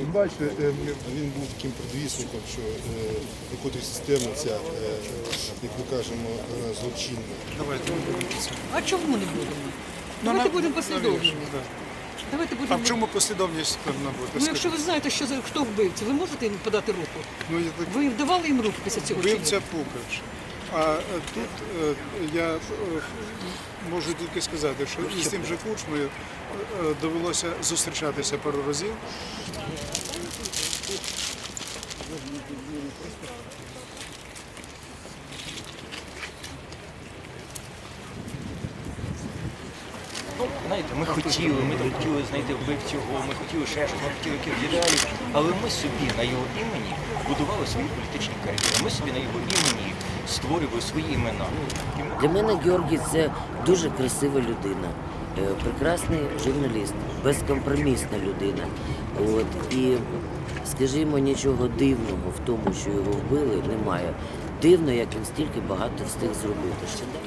бачите, е, він був таким предвісником, що е, виходить система ця, е, як ми кажемо, е, злочинна. Давайте. А чому не будемо? Давайте будемо послідовними. Давайте А в чому послідовність певна буде? Ну, якщо ви знаєте, що хто вбивці, ви можете їм подати руку? Ну, я так Ви давали їм руку після цього? чи ні? Вбивця Пукач. А е, тут е, я е, можу тільки сказати, що із тим же Кучмою довелося зустрічатися пару разів. Знаєте, ми хотіли, ми там хотіли знайти вбивцього, ми хотіли ще щось, ми хотіли якихось ідеалів, але ми собі на його імені будували свої політичні кар'єри. Ми собі на його імені створювали свої імена. Для мене Георгій це дуже красива людина, е, прекрасний журналіст, безкомпромісна людина. От, і, скажімо, нічого дивного в тому, що його вбили, немає. Дивно, як він стільки багато встиг зробити. Ще дай-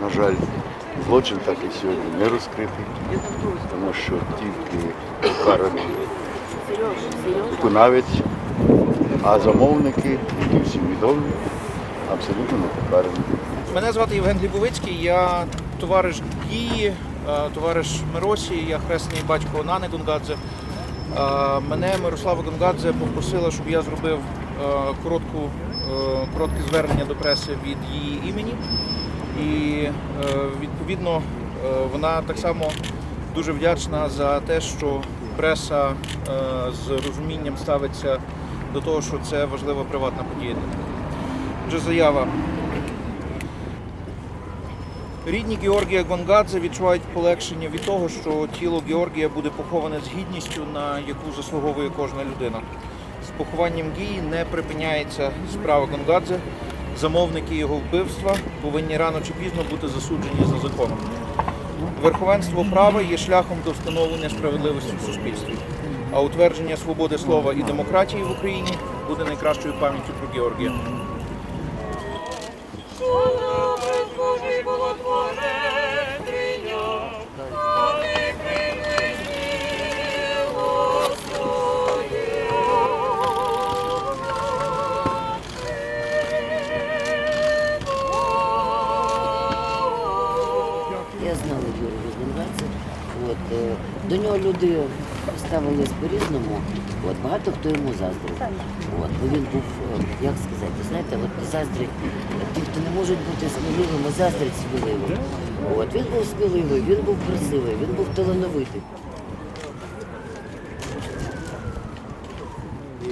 На жаль, злочин так і сьогодні не розкритий, тому що тільки покараний виконавець, а замовники, які всім відомі, абсолютно не покарані. Мене звати Євген Глібовицький, я товариш Гії, е, товариш Миросі, я хресний батько Нани Гонгадзе. Е, Мене Мирослава Гонгадзе попросила, щоб я зробив е, коротку, коротке звернення до преси від її імені. І е, відповідно е, вона так само дуже вдячна за те, що преса е, з розумінням ставиться до того, що це важлива приватна подія. Отже, заява. Рідні Георгія Гонгадзе відчувають полегшення від того, що тіло Георгія буде поховане з гідністю, на яку заслуговує кожна людина. З похованням Гії не припиняється справа Гонгадзе. Замовники його вбивства повинні рано чи пізно бути засуджені за законом. Верховенство права є шляхом до встановлення справедливості в суспільстві. А утвердження свободи слова і демократії в Україні буде найкращою пам'яттю про Георгія. Я знала Георгія Гонгадзе. От, е, до нього люди ставились по-різному. От, багато хто йому заздрив. От, бо він був, е, як сказати, знаєте, от заздрить ті, хто не можуть бути сміливими, заздрять сміливим. От, він був сміливий, він був красивий, він був талановитий.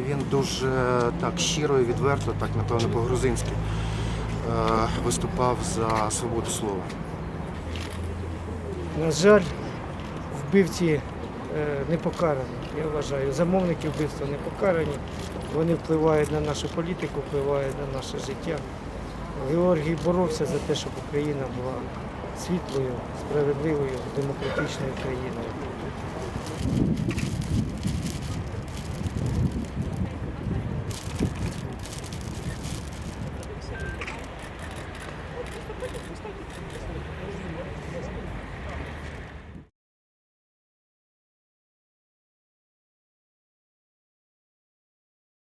Він дуже так щиро і відверто, так напевно по-грузинськи, е, виступав за свободу слова. На жаль, вбивці е, не покарані. Я вважаю, замовники вбивства не покарані. Вони впливають на нашу політику, впливають на наше життя. Георгій боровся за те, щоб Україна була світлою, справедливою, демократичною країною.